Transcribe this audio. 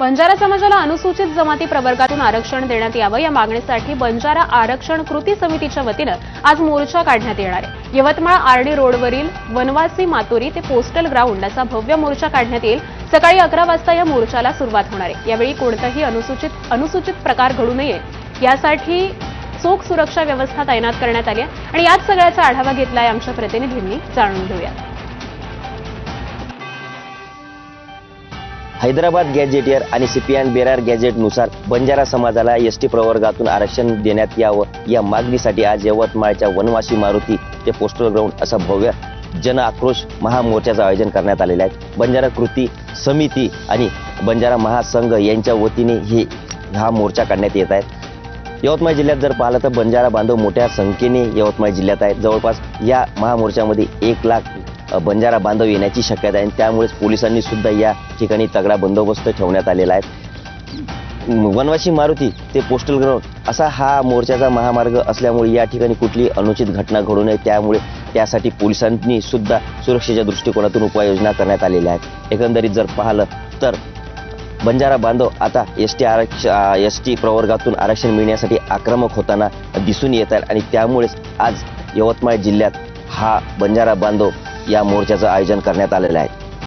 बंजारा समाजाला अनुसूचित जमाती प्रवर्गातून आरक्षण देण्यात यावं या मागणीसाठी बंजारा आरक्षण कृती समितीच्या वतीनं आज मोर्चा काढण्यात येणार आहे. यवतमाळ आरडी रोडवरील वनवासी मातोरी ते पोस्टल ग्राउंड असा भव्य मोर्चा काढण्यात येईल. सकाळी अकरा वाजता या मोर्चाला सुरुवात होणार आहे. यावेळी कोणताही अनुसूचित अनुसूचित प्रकार घडू नये. यासाठी चोख सुरक्षा व्यवस्था तैनात करण्यात आली आहे. आणि याच सगळ्याचा आढावा घेतलाय आमच्या प्रतिनिधींनी. जाणून घेऊया हैदराबाद गॅजेटियर आणि सीपीएन बेरार गॅजेटनुसार बंजारा समाजाला एस टी प्रवर्गातून आरक्षण देण्यात यावं या मागणीसाठी आज यवतमाळच्या वनवासी मारुती ते पोस्टल ग्राउंड असा भव्य जन आक्रोश महामोर्चाचं आयोजन करण्यात आलेलं आहे. बंजारा कृती समिती आणि बंजारा महासंघ यांच्या वतीने हे हा मोर्चा काढण्यात येत आहे. यवतमाळ जिल्ह्यात जर पाहिलं तर बंजारा बांधव मोठ्या संख्येने यवतमाळ जिल्ह्यात आहेत. जवळपास या महामोर्चामध्ये एक लाख बंजारा बांधव येण्याची शक्यता आहे. आणि त्यामुळेच पोलिसांनी सुद्धा या ठिकाणी तगडा बंदोबस्त ठेवण्यात आलेला आहे. वनवासी मारुती ते पोस्टल ग्राउंड असा हा मोर्चाचा महामार्ग असल्यामुळे या ठिकाणी कुठली अनुचित घटना घडू नये. त्यामुळे त्यासाठी पोलिसांनी सुद्धा सुरक्षेच्या दृष्टिकोनातून उपाययोजना करण्यात आलेल्या आहेत. एकंदरीत जर पाहिलं तर बंजारा बांधव आता एस टी आरक्ष एस टी प्रवर्गातून आरक्षण मिळण्यासाठी आक्रमक होताना दिसून येत आहेत आणि त्यामुळेच आज यवतमाळ जिल्ह्यात हा बंजारा बांधव या मोर्चाचं आयोजन करण्यात आलेलं आहे.